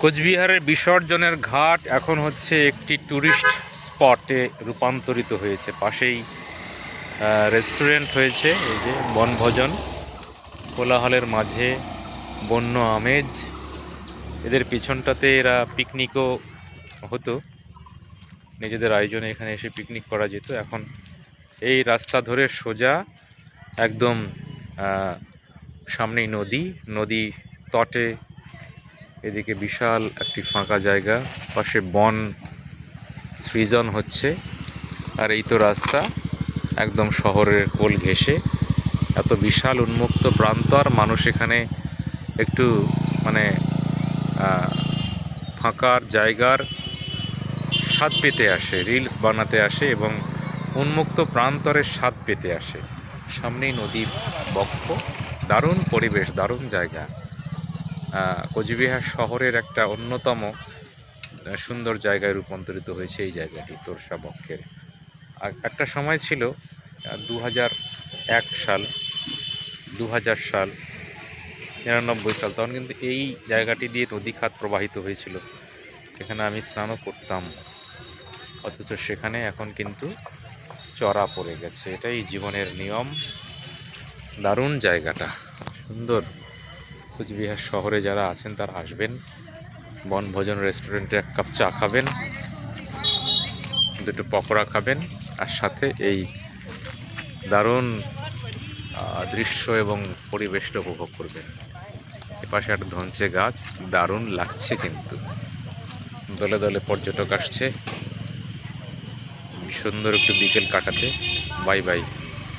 কোচবিহারের বিসর্জনের ঘাট এখন হচ্ছে একটি ট্যুরিস্ট স্পটে রূপান্তরিত হয়েছে। পাশেই রেস্টুরেন্ট হয়েছে, এই যে বনভোজন। কোলাহলের মাঝে বন্য আমেজ। এদের পিছনটাতে এরা পিকনিকও হতো। নিজেদের আয়োজনে এখানে এসে পিকনিক করা যেত। এখন এই রাস্তা ধরে সোজা একদম সামনেই নদী। নদী তটে এদিকে বিশাল একটি ফাঁকা জায়গা, পাশে বন সৃজন হচ্ছে, আর এই তো রাস্তা একদম শহরের কোল ঘেঁষে। এত বিশাল উন্মুক্ত প্রান্তর মানুষ এখানে একটু মানে ফাঁকার জায়গার স্বাদ পেতে আসে, রিলস বানাতে আসে এবং উন্মুক্ত প্রান্তরের স্বাদ পেতে আসে। সামনেই নদীর বক্ষ, দারুণ পরিবেশ, দারুণ জায়গা। কোচবিহার শহরের একটা অন্যতম সুন্দর জায়গায় রূপান্তরিত হয়েছে এই জায়গাটি, তোরসা বক্ষের। একটা সময় ছিল দু এক সাল দু হাজার সাল, নিরানব্বই সাল, তখন কিন্তু এই জায়গাটি দিয়ে নদী খাত প্রবাহিত হয়েছিল। সেখানে আমি স্নানও করতাম, অথচ সেখানে এখন কিন্তু চড়া পড়ে গেছে। এটাই জীবনের নিয়ম। দারুণ জায়গাটা, সুন্দর। কুচবিহার শহরে যারা আছেন তারা আসবেন। বনভোজন রেস্টুরেন্টে এক কাপ চা খাবেন। দুটো পকোড়া খাবেন। আর সাথে এই দারুণ দৃশ্য এবং পরিবেশটা উপভোগ করবেন। এপাশে একটা ধনসে গাছ, দারুণ লাগছে কিন্তু। দলে দলে পর্যটক আসছে। সুন্দর একটু বিকেল কাটাতে। Bye bye.